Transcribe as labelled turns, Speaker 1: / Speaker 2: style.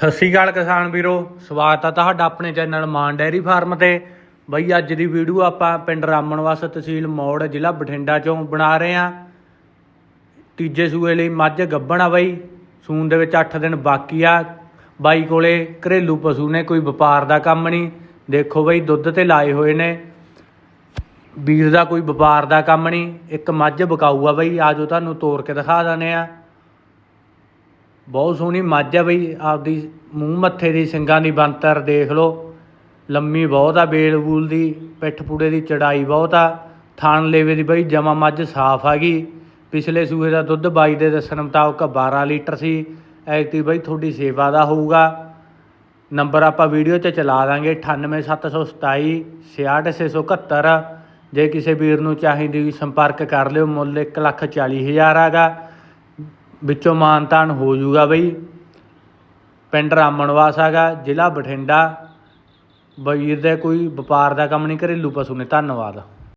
Speaker 1: ਸਤਿ ਸ਼੍ਰੀ ਅਕਾਲ ਕਿਸਾਨ ਵੀਰੋ, ਸਵਾਗਤ ਆ ਤੁਹਾਡਾ ਆਪਣੇ ਚੈਨਲ ਮਾਨ ਡੈਰੀ ਫਾਰਮ ਤੇ। ਬਈ, ਅੱਜ ਦੀ ਵੀਡੀਓ ਆਪਾਂ ਪਿੰਡ ਰਾਮਣਵਾਸ ਤਹਿਸੀਲ ਮੌੜ ਜ਼ਿਲ੍ਹਾ ਬਠਿੰਡਾ ਚੋਂ ਬਣਾ ਰਹੇ ਆ ਤੀਜੇ ਸੂਏ ਲਈ ਮੱਝ ਗੱਭਣ ਆ ਬਈ ਸੂਨ ਦੇ ਵਿੱਚ 8 ਦਿਨ ਬਾਕੀ ਆ। ਬਾਈ ਕੋਲੇ ਘਰੇਲੂ ਪਸ਼ੂ ਨੇ, ਕੋਈ ਵਪਾਰ ਦਾ ਕੰਮ ਨਹੀਂ। ਦੇਖੋ ਬਈ, ਦੁੱਧ ਤੇ ਲਾਏ ਹੋਏ ਨੇ। ਵੀਰ ਦਾ ਕੋਈ ਵਪਾਰ ਦਾ ਕੰਮ ਨਹੀਂ। ਇੱਕ ਮੱਝ ਬਕਾਊ ਆ ਬਈ, ਆਜੋ ਤੁਹਾਨੂੰ ਤੋੜ ਕੇ ਦਿਖਾ ਦਨੇ ਆ ਬਹੁਤ ਸੋਹਣੀ ਮੱਝ ਆ ਬਈ, ਆਪਦੀ ਮੂੰਹ ਮੱਥੇ ਦੀ, ਸਿੰਗਾਂ ਦੀ ਬੰਤਰ ਦੇਖ ਲਓ। ਲੰਮੀ ਬਹੁਤ ਆ, ਬੇਲ ਬੂਲ ਦੀ, ਪਿੱਠ ਪੂੜੇ ਦੀ ਚੜਾਈ ਬਹੁਤ ਆ। ਥਾਣ ਲੇਵੇ ਦੀ ਬਈ ਜਮਾ ਮੱਝ ਸਾਫ਼ ਆ ਗਈ। ਪਿਛਲੇ ਸੂਏ ਦਾ ਦੁੱਧ ਬਾਈ ਦੇ ਦੱਸਣ ਮੁਤਾਬਕ 12 ਲੀਟਰ ਸੀ। ਐਕਟੀ ਬਈ ਤੁਹਾਡੀ ਸੇਵਾ ਦਾ ਹੋਊਗਾ। ਨੰਬਰ ਆਪਾਂ ਵੀਡੀਓ 'ਚ ਚਲਾ ਦਾਂਗੇ 98727 66671 ਜੇ ਕਿਸੇ ਵੀਰ ਨੂੰ ਚਾਹੀਦੀ ਸੰਪਰਕ ਕਰ ਲਿਓ, ਮੁੱਲ 140000 ਹੈਗਾ ਵਿੱਚੋਂ ਮਾਨਤਾਨ ਹੋ ਜਾਊਗਾ ਬਈ। ਪਿੰਡ ਰਾਮਣਵਾਸ ਹੈਗਾ, ਜ਼ਿਲ੍ਹਾ ਬਠਿੰਡਾ। ਵੀਰ ਦੇ ਕੋਈ ਵਪਾਰ ਦਾ ਕੰਮ ਨਹੀਂ, ਘਰੇਲੂ ਪਸ਼ੂ ਨੇ, ਧੰਨਵਾਦ।